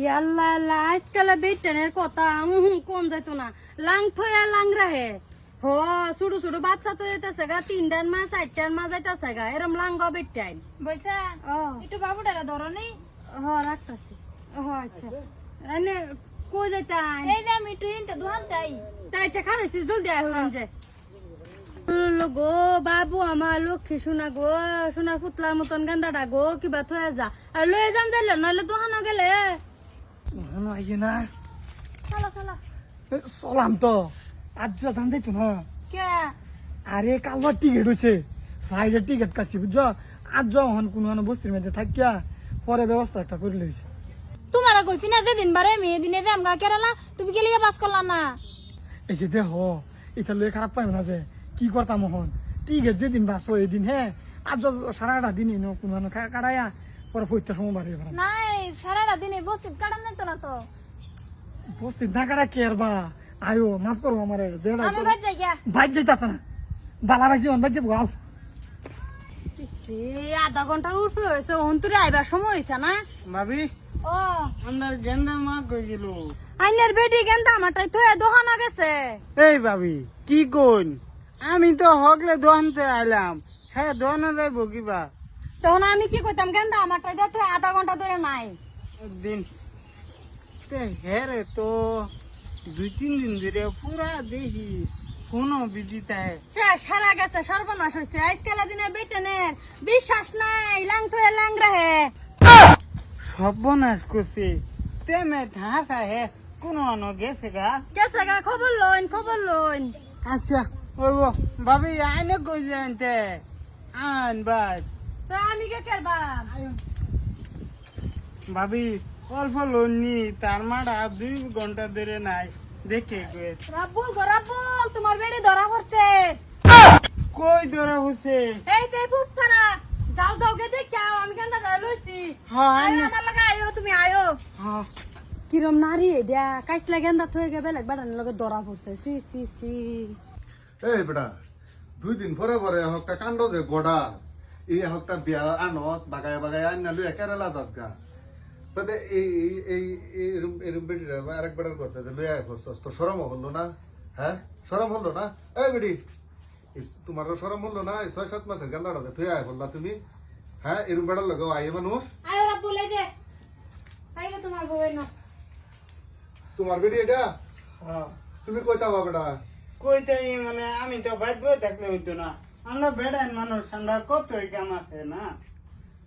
ইয়াল্লা আল্লাহ আজকাল বেটেনের কথা কোন না। লাং থয়া লাং রাহে। হ ছোট ছোট বাচ্চা তো গা তিনটার মা চারটার মা যাইতেছে গা এরম লাঙ্গ বেটাই বৈশা ও। একটু বাবুটারা ধরো নি। হ রাখতাছি। হ আচ্ছা। এনে কই যাইতাই এই যে আমি একটু ইনটা দুহান তাই আচ্ছা জলদি আয় হরুন যে। গো বাবু আমার লক্ষ্মী শোনা গো সোনার পুতলার মতন গান্দাটা গো কিবা থয়ে যা। আর লয়ে যান যাইলে নইলে দোকানো গেলে? আইয়ে না। চলো এ, চলাম তো। আজ জানতে তো না। কে? আরে কালবার টিকিট হয়েছে ফ্লাইটের টিকিট কাটছি বুঝছ? আজ যখন কোনো বস্তির মধ্যে থাকিয়া পরে ব্যবস্থা একটা করে লইছে তোমারা কইছি না যেদিন বারে মেয়ে দিনে যে আমগা কেরালা তুমি গেলে পাস করলা না। এই যে দেহ এটা লয়ে খারাপ পাইব না যে। কি করতাম মোহন টিকিট যেদিন বাঁচো এই দিন হ্যাঁ? আজ সারাটা দিন এনো কোনো কাটাইয়া পরে পরীক্ষার সময় ফেলাম নাই সারাটা দিনে বসে কাটান নাই তো না তো? বস্তি না কাটা কে আর বা? আয়ো মাফ করো আমার যেটা আমি বাদ যাই গিয়া। যাইতা না। বালা বাইছি অন যাব আধা ঘণ্টার উপরে হয়েছে অন্তরে আইবার সময় হয়েছে না? ভাবি ও। আপনার গেন্দা মা কই গেল? আইনের বেটি গেন্দা আমারটাই থয়ে দোকানো গেছে। এই ভাবি কি কোন আমি তো হকলে দোকানতে আইলাম। হ্যাঁ দোকানে যাইব কিবা? তখন আমি কি করতাম গেন্দা আমারটাই দিয়ে তুই আধা ঘণ্টা ধরে নাই। দিন তে হেরে তো দুই তিন দিন ধরে পুরা দেখি কোনো সে সারা গেছে সর্বনাশ হয়েছে আজকাল দিনে বেটেনের বিশ্বাস নাই লাং থয়ে লাং রাহে সর্বনাশ করছে। তেমে ধাসা হে কোনো আনো গেছে গা? গেছে গা খবর লইন খবর লইন। আচ্ছা ওই ভাবি আইনে কই জানতে আন বাস। তো আমি কে করবা ভাবি অল্প তার মাটা দুই ঘণ্টা ধরে নাই দেখে গে রাব্বুল গো রাব্বুল তোমার বেড়ে ধরা পড়ছে। কই ধরা হচ্ছে এই যাও যাও গে দেখ আমি কেন ধরে লইছি? হ্যাঁ আমার লগে আয়ো তুমি আয়ো। হ্যাঁ। কিরম নারী এটা? কাইসলা গেন্দা থয়ে গে বেলেগ বাড়ানোর লগে ধরা পড়ছে। C C C. এই বেটা দুই দিন পরে পরে হকটা কাণ্ড যে গড়াস। এই হকটা বিয়া আনস বাগায় বাগায় আন নালু কেরালা যাস গা বাদে এই এই- এই এরম এরম বেটি আরেক বেটার করতে যে লই আয় ফসস তো শরম হলো না হ্যাঁ শরম হলো না এই বেটি তোমারও শরম হলো না ছয় সাত মাসের গান্দাটা তুই আয় বললা তুমি হ্যাঁ এরম বেটার লগে আইয়ে মানুষ এই যে তোমার বউ না তোমার বেটি এটা হ্যাঁ তুমি কইতা বেটা কইতেই মানে আমি তো বই থাকলে হইতো না আমরা বেড়ান মানুষ আমরা কতই কাম আছে না?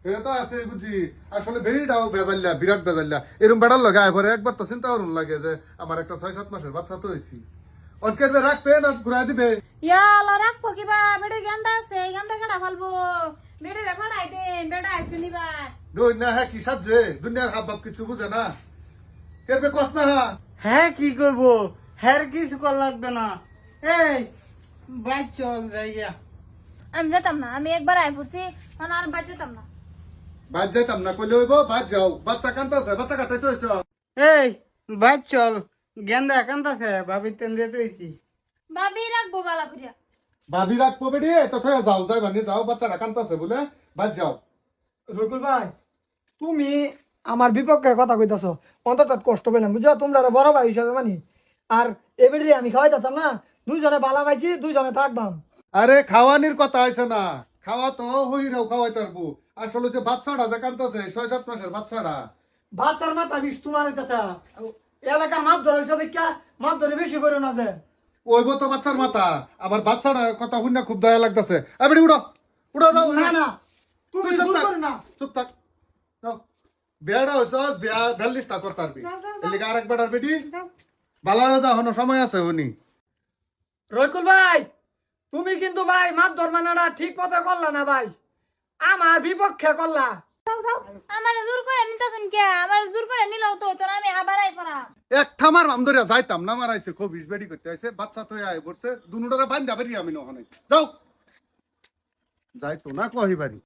এটা তো আছে বুঝি। আসলে বেজাল্লা বিরাট বেজাল্লা এরকম বেড়ার লগে আয় পরে একবার তো চিন্তা করুন লাগে যে আমার একটা ছয় সাত মাসের বাচ্চা তো হয়েছি। অনকে রাখবে না ঘুরাই দিবে। ইয়ালা রাখব কিবা? বেড়ে গেন্দা আছে গেন্দা কাটা ফেলব? বেড়ে রে ফাড়াই দেন বেড়া আইছে নিবা। দুই না হ্যাঁ কি সাজছে দুনিয়ার হাব বাপ কিছু বুঝে না। কেরবে কস না হ্যাঁ কি করব? কিছু কর লাগবে না। এই বাইক চল যাইয়া আমি যেতাম না আমি একবার আই পড়ছি মানে আর বাদ যেতাম না। বাদ যাইতাম না কইলে হইব বাদ যাও। বাচ্চা কান্তাছে বাচ্চা কাটাইতে হয়েছ এই বাইক চল গেন্দা কান্দাছে ভাবি তেন যেতে হইছি ভাবি রাখব বালা করিয়া ভাবি রাখব বেডি তো ফের যাও যাই বানি যাও বাচ্চাটা কান্তাছে বলে বাদ যাও। রকুল ভাই তুমি আমার বিপক্ষে কথা কইতাছ অন্তত কষ্ট পেলাম বুঝছ? তোমরা বড় ভাই হিসাবে মানি। আর এবারে আমি খাওয়াই যাতাম না দুইজনে বালা পাইছি দুইজনে থাকবাম। আরে খাওয়ানির কথা আছে না। খাওয়া তো হইরাও খাওয়াই তারবো আসলে যে বাচ্চাটা যে কান্তাছে ছয় সাত মাসের বাচ্চাটা বাচ্চার মাথা বিষ তোমার হইতাছে। এলাকার মাছ ধরে হইছে দেখা মাছ ধরে বেশি করো না যে। ওইব তো বাচ্চার মাথা। আমার বাচ্চাটা কথা শুনে খুব দয়া লাগতেছে। এবারে উড়ো উড়ো যাও না না তুমি চুপ থাক। না। চুপ থাক। যাও। বিয়াটা হয়েছ বিয়া ভ্যালিসটা করতে পারবি। এদিকে আরেক বেটার বেটি। ভালো যাও হনো সময় আছে উনি রকুল ভাই! তুমি কিন্তু ভাই মাছ মানাটা ঠিক পথে করলা না ভাই। আমার বিপক্ষে করলা। আমার দূর করে নিতাছেন কে? আমার দূর করে নিলেও তো তোর আমি আবার আই পড়া এক ঠামার মাম ধরে যাইতাম না মারাইছে খুব বেটি করতে আইছে বাচ্চা তো আয় পড়ছে দুনুটারে আমি নহনে যাও। যাইতো না কহিবারি।